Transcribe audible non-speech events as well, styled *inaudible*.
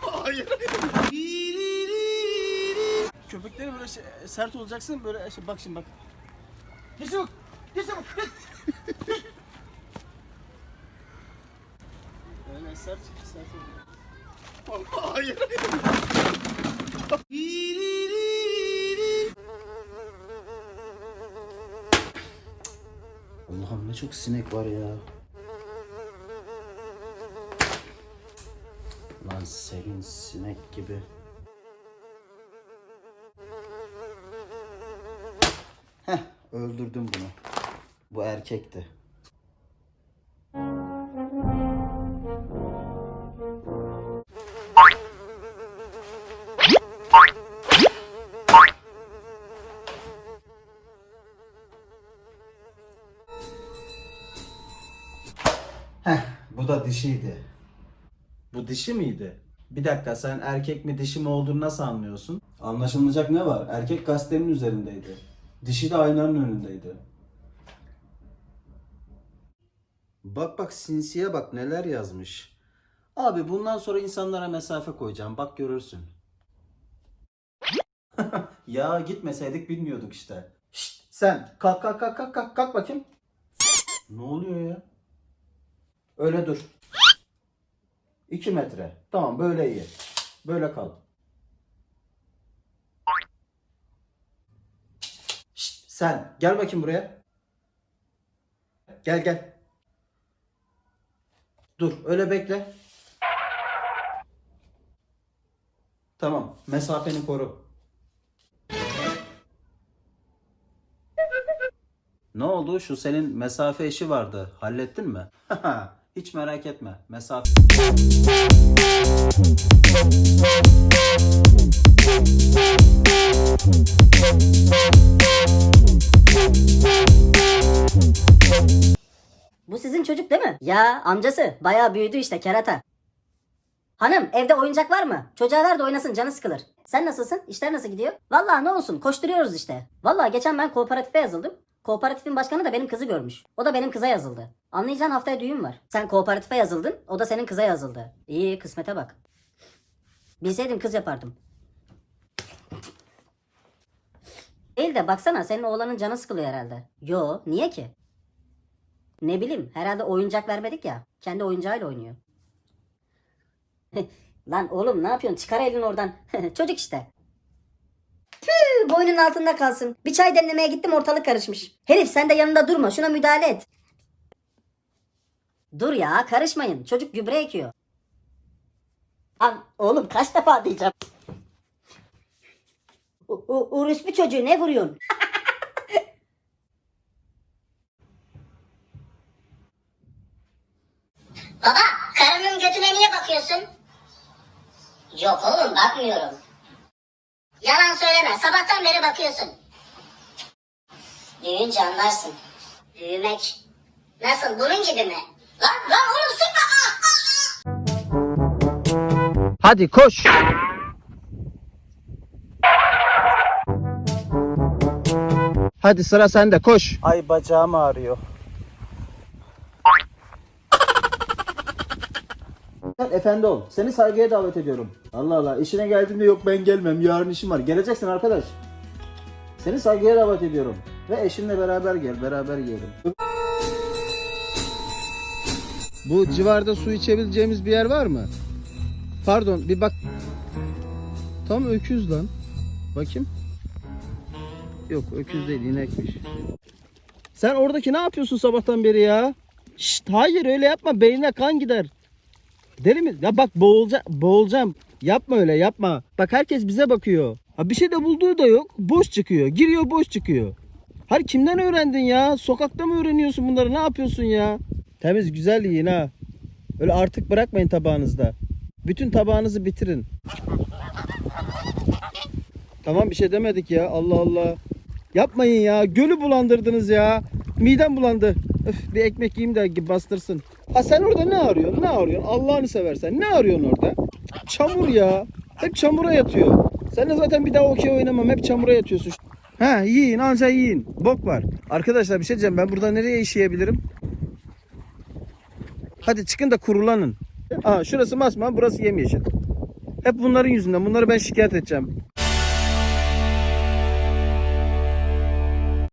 Hayır. Köpekleri böyle şey, sert olacaksın böyle şey, bak şimdi bak. Geç çabuk. Geç çabuk. Geç. Öyle sert sert oluyor. Hayır. Allah'ım ne çok sinek var ya. Lan senin sinek gibi. Heh, öldürdüm bunu. Bu erkekti. Heh, bu da dişiydi. Bu dişi miydi? Bir dakika sen erkek mi dişi mi olduğunu nasıl anlıyorsun? Anlaşılmayacak ne var? Erkek gazetenin üzerindeydi. Dişi de aynanın önündeydi. Bak bak sinsiye bak neler yazmış. Abi bundan sonra insanlara mesafe koyacağım. Bak görürsün. *laughs* ya gitmeseydik bilmiyorduk işte. Şşt, sen kalk kalk kalk kalk kalk kalk bakayım. Ne oluyor ya? Öyle dur. 2 metre. Tamam böyle iyi. Böyle kal. Şşt, sen gel bakayım buraya. Gel gel. Dur öyle bekle. Tamam mesafeni koru. Ne oldu? Şu senin mesafe işi vardı. Hallettin mi? *laughs* Hiç merak etme. Mesafe... Bu sizin çocuk değil mi? Ya amcası bayağı büyüdü işte kerata. Hanım evde oyuncak var mı? Çocuğa ver de oynasın canı sıkılır. Sen nasılsın? İşler nasıl gidiyor? Vallahi ne olsun koşturuyoruz işte. Vallahi geçen ben kooperatife yazıldım. Kooperatifin başkanı da benim kızı görmüş. O da benim kıza yazıldı. Anlayacağın haftaya düğün var. Sen kooperatife yazıldın, o da senin kıza yazıldı. İyi kısmete bak. Bilseydim kız yapardım. Değil de baksana senin oğlanın canı sıkılıyor herhalde. Yo niye ki? Ne bileyim herhalde oyuncak vermedik ya. Kendi oyuncağıyla oynuyor. *laughs* Lan oğlum ne yapıyorsun? Çıkar elini oradan. *laughs* Çocuk işte. Tüh, boynun altında kalsın. Bir çay demlemeye gittim ortalık karışmış. Herif sen de yanında durma şuna müdahale et. Dur ya karışmayın. Çocuk gübre ekiyor. Lan oğlum kaç defa diyeceğim. Urus bir çocuğu ne vuruyorsun? Baba, karının götüne niye bakıyorsun? Yok oğlum, bakmıyorum. Yalan söyleme, sabahtan beri bakıyorsun. Büyüyünce anlarsın. Büyümek. Nasıl, bunun gibi mi? Lan, lan oğlum sıkma! Ah, ah, ah! Hadi koş. Hadi sıra sende koş. Ay bacağım ağrıyor. Sen efendi ol. Seni saygıya davet ediyorum. Allah Allah. işine geldiğinde yok ben gelmem. Yarın işim var. Geleceksin arkadaş. Seni saygıya davet ediyorum. Ve eşinle beraber gel. Beraber yiyelim. Bu civarda su içebileceğimiz bir yer var mı? Pardon bir bak. Tam öküz lan. Bakayım. Yok öküz değil inekmiş. Sen oradaki ne yapıyorsun sabahtan beri ya? Şşt hayır öyle yapma beynine kan gider. Deli mi? Ya bak boğulca boğulacağım. Yapma öyle yapma. Bak herkes bize bakıyor. Ha bir şey de bulduğu da yok. Boş çıkıyor. Giriyor boş çıkıyor. Hayır kimden öğrendin ya? Sokakta mı öğreniyorsun bunları? Ne yapıyorsun ya? Temiz güzel yiyin ha. Öyle artık bırakmayın tabağınızda. Bütün tabağınızı bitirin. Tamam bir şey demedik ya. Allah Allah. Yapmayın ya. Gölü bulandırdınız ya. Midem bulandı. Öf, bir ekmek yiyeyim de bastırsın. Ha sen orada ne arıyorsun? Ne arıyorsun? Allah'ını seversen. Ne arıyorsun orada? Çamur ya. Hep çamura yatıyor. Sen de zaten bir daha okey oynamam. Hep çamura yatıyorsun. Ha yiyin anca yiyin. Bok var. Arkadaşlar bir şey diyeceğim. Ben burada nereye işeyebilirim? Hadi çıkın da kurulanın. Aa şurası masmavi burası yemyeşil. Hep bunların yüzünden. Bunları ben şikayet edeceğim.